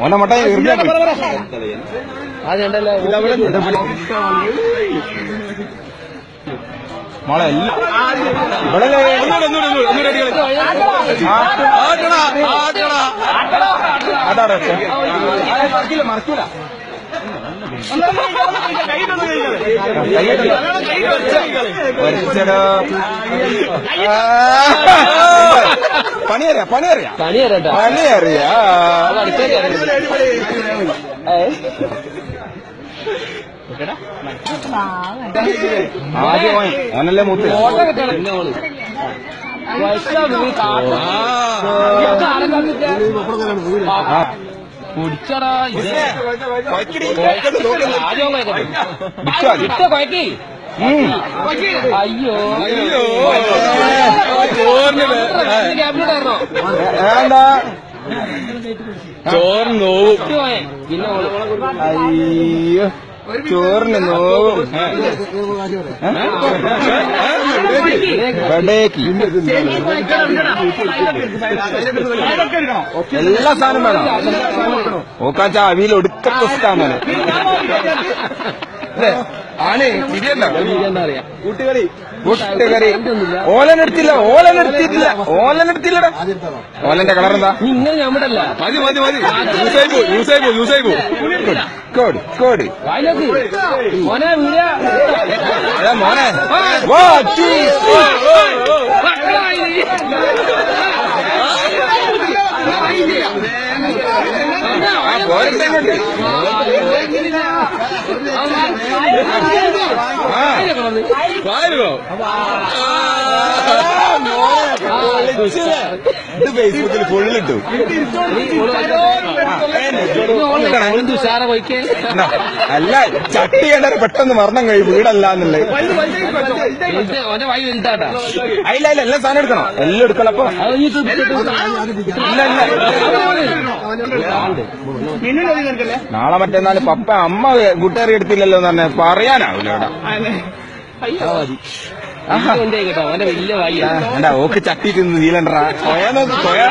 ഓനെ മട്ട. മോളെ എല്ലാം ഇവിടെ അതാണ് മറക്കില്ല വലിച്ചടോ. പണിയറിയാ പണിയറിയാ. പണിയരട്ടാ പണിയറിയാ. ആദ്യം ഓനല്ലേ മൂത്ത്. കുടിച്ചടാ. ആദ്യം കൊയക്കി. അയ്യോ. വേണ്ട. ചോറിന് നോവും. അയ്യോ. ചോറിന് നോവും. വെടേക്ക്. എല്ലാ സാധനം വേണം. ഓക്കാച്ച അവിയിൽ ഒടുക്കത്തെ സ്ഥാനം ആണ് ശരിയല്ല എന്താ അറിയാം കൂട്ടുകറി കൂട്ടുകറി ഓലനെടുത്തില്ല ഓലനെടുത്തിട്ടില്ല ഓലനെടുത്തില്ലടാ ഓലന്റെ കളർ എന്താ? നിങ്ങൾ ഞമ്മടല്ല മതി മതി മതി. കോട് കോട്. മോനെ മോനെ. വാ പോരട്ടെ ഇങ്ങോട്ട് ആ വാരുവോ ഇത് ഫേസ്ബുക്കിൽ ഫുള്ളിട്ടു അല്ല ചട്ടി കണ്ടത് പെട്ടെന്ന് മരണം കഴിയും വീടല്ല എന്നുള്ളത് അയില്ല അല്ല എല്ലാം സാധനം എടുക്കണം എല്ലാം എടുക്കണം അപ്പൊ ഇല്ല ഇല്ല നാളെ മറ്റന്നാൾ പപ്പ അമ്മ കൂട്ടുകാരി എടുത്തില്ലല്ലോ എന്ന് പറഞ്ഞ പറയാനാവില്ല ഇവിടെ ഓക്ക് ചട്ടി തിന്ന് നീലണ്ടാ സ്വയം നോക്ക് സ്വയ